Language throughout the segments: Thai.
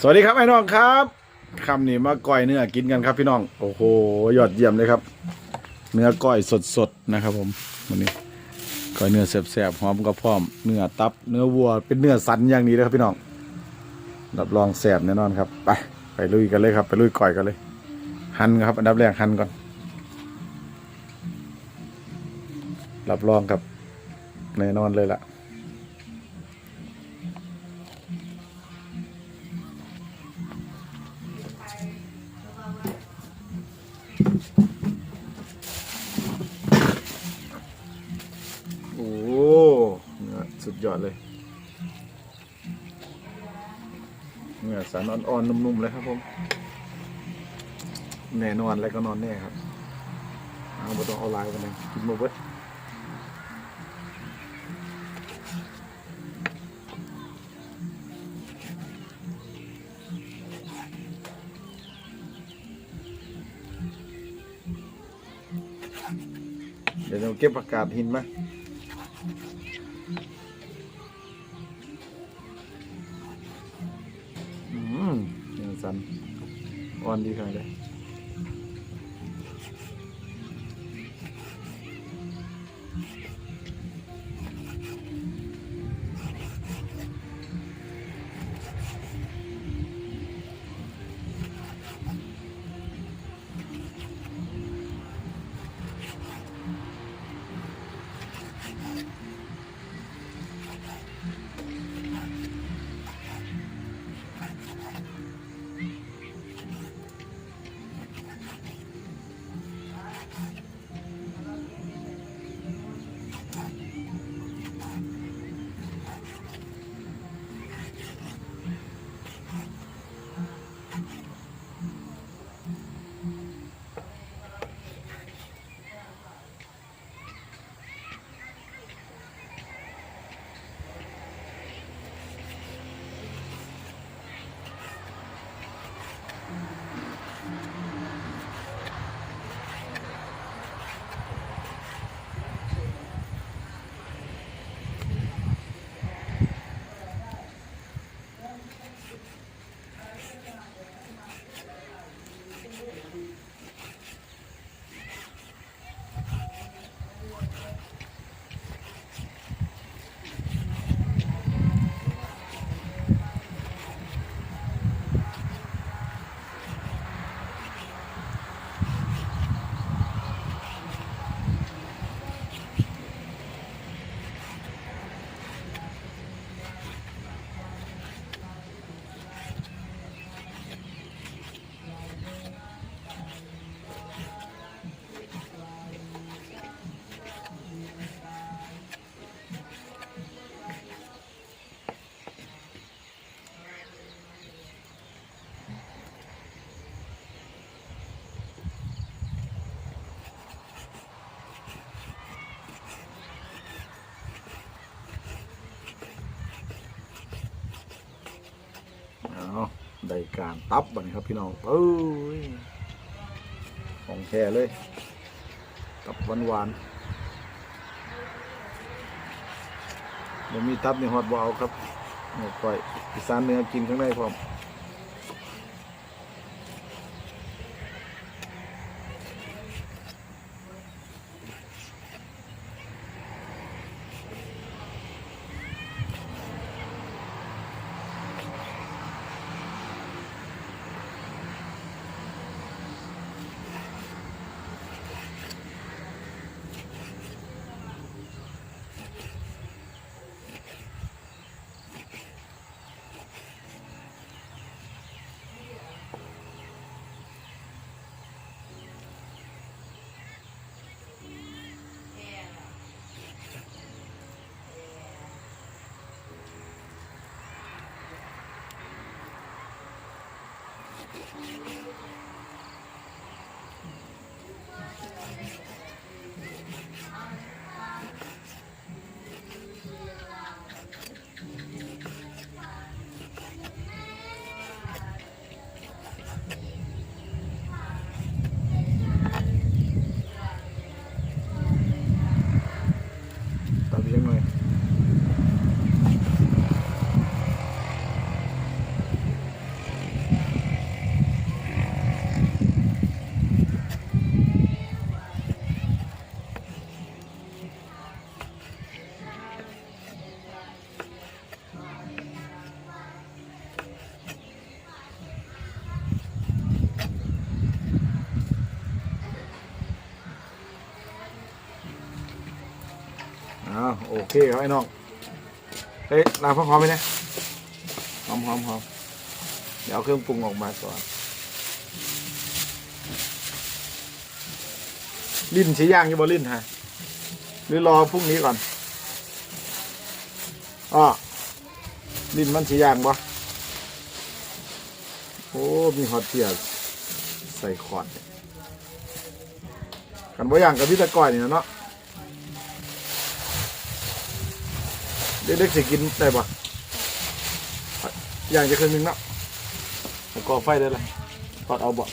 สวัสดีครับไอ้น้องครับคำนี้มาก้อยเนื้อกินกันครับพี่น้อง โอ้โหยอดเยี่ยมเลยครับ เนื้อก้อยสดๆนะครับ ผมวันนี้ก้อยเนื้อแซ่บๆหอมกระพร้อม เนื้อตับ เนื้อวัวเป็นเนื้อสันอย่างนี้เลยครับพี่น้องรับรองแซ่บแน่นอนครับไปไปลุยกันเลยครับ ไปลุยก้อยกันเลย หั่นครับ อันดับแรกหั่นก่อน รับรองครับแน่นอนเลยล่ะ สุดยอดเลยเนื้อสันอ่อนๆนุ่มๆเลยครับผมแน่นอนแล้วก็นอนแน่ครับเอาไม่ต้องเอาลายกันเลยกินมาเบิดเดี๋ยวเราเก็บอากาศหินไหมอื อ่อน ได้การตับบัดนครับพี่น้องเอ้ยของแท้เลย ตับหวานหวานๆมันมีตับในฮอดบเอาครับเนื้อก้อยอีสานเนื้อกินข้างในพร้อม เคครับไอ้น้องเฮ้ยลาพ่อหอมไหมเนี่ยหอมหอมหอมเดี๋ยวเอาเครื่องปรุงออกมาก่อน ลิ้นชี้ย่างอยี่บ่ลิ้นฮะหรือรอพรุ่งนี้ก่อนอ้อลิ้นมันชี้ย่างบ่โอ้ มีฮอตเทียใส่ขอดกันบ่ย่างกับพิตะก้อยนี่นะเนาะ เด็กๆสิกินได้ปะอย่างจะคืนนึงเนาะแล้วก็ไฟได้เลยทอดเอาบ่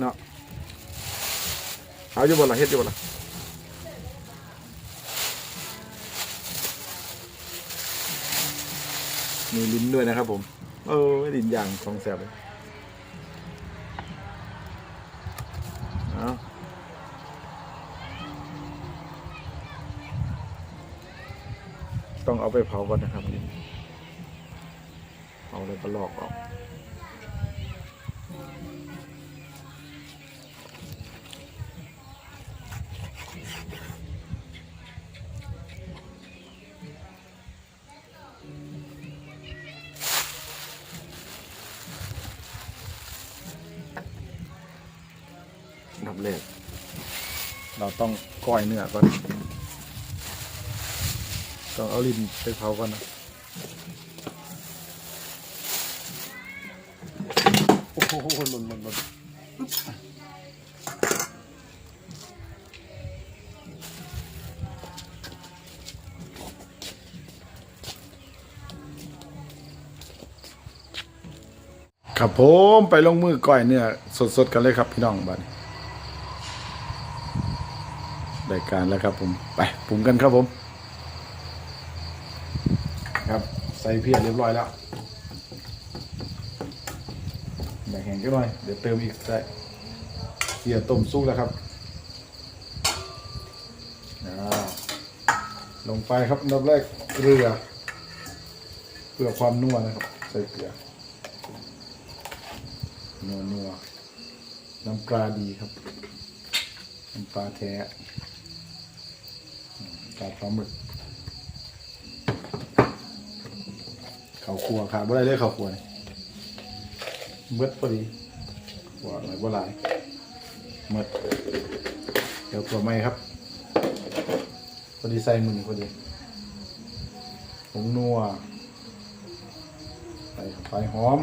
เนาะเอาอยู่บ่ล่ะเฮ็ดอยู่บ่ล่ะมีลิ้นด้วยนะครับผม เออลิ้นย่างของแสบเลยเอา ต้องเอาไปเผาก่อนนะครับเอาเลยปลอกออกดับแรกเราต้องก้อยเนื้อก่อน ต้องเอาลิ้นไปเผาก่อนนะโอ้โหหล่นหล่นหล่นครับผมไปลงมือก้อยเนื้อสดๆกันเลยครับพี่น้องบ้านได้การแล้วครับผม ไปปรุงกันครับผม ครับ ใส่เพียเรียบร้อยแล้วแบ่งแห้งก็หน่อย เดี๋ยวเติมอีกได้เกียวต้มซุกแล้วครับอ่าลงไปครับนดับแรกเกลือเพื่อความนัวนะครับ ใส่เกลือนัวนัวน้ำปลาดีครับน้ำปลาแท้ปลาปลาหมึก ข้าวคั่วขาดบ่ได้เลยขาขัวนี่เมื่อพอดีหวานหน่อยว่าหลายเมื่อเดี๋ยวตัวไม่ครับพอดีใส่มือพอดีผงนัวใส่เข้าไปหอม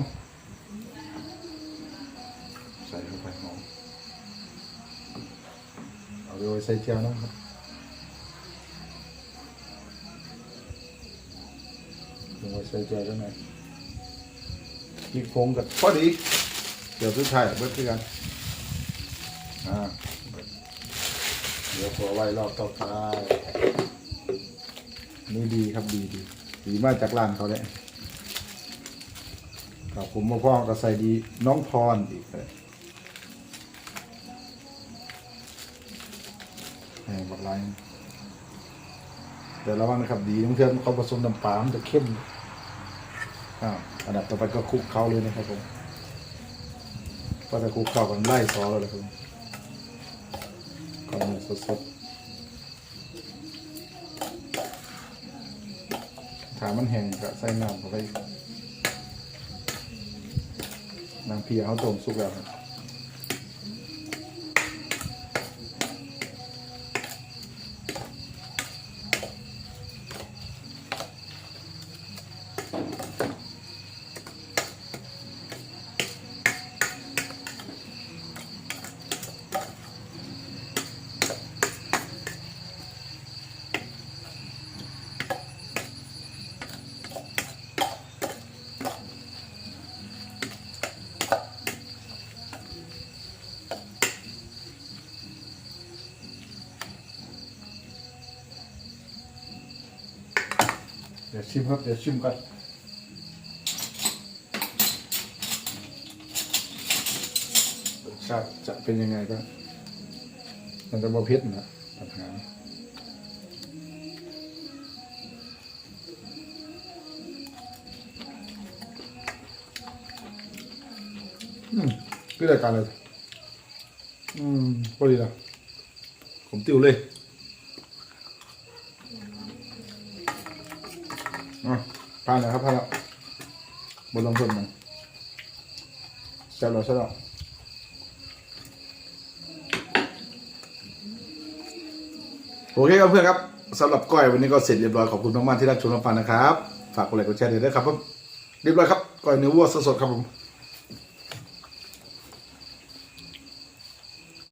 ใส่เข้าไปหอมเอาไปใส่เจียวนะครับ ไว้ใส่เจียวด้วยหน่อยพริกผงกับพอดี เดี๋ยวสุดท้ายเบิดคือกัน อ่า เดี๋ยวขอไว้รอบต่อไปนี่ดีครับดีดีดีมากจากร้านเขาเลยครับผมมาพ่อก็ใส่ดีน้องพรอีกเลยแหมบักไลน์แต่ระวังนะครับดีน้องเทือนเขาผสมน้ำปลามันจะเข้ม อ่าอันดับต่อไปก็คลุกเขาเลยนะครับผมก็จะคลุกเขากันไล่ซอสแล้วนะครับก่อนสดสดๆถามมันแห้งก็ใส่น้ำเข้าไปน้ำเพียเขาต้มสุกแล้วครับ ดี๋ยวชิมครับ เดี๋ยวชิมกันรสชาติจะเป็นยังไงบ้างมันจะบ่เผ็ดนะปัญหาอืมคือรายการเลยอืมพอดีละผมติวเลย ผ่านแล้วครับผ่านแล้วบนลงทุนมันแซ่บแล้วแซ่บแล้วโอเคครับเพื่อนครับสำหรับก้อยวันนี้ก็เสร็จเรียบร้อยขอบคุณมากๆที่รับชมรับฟังนะครับ ฝากกดไลค์กดแชร์ด้วยนะครับผมเรียบร้อยครับก้อยเนื้อวัวสดๆครับผม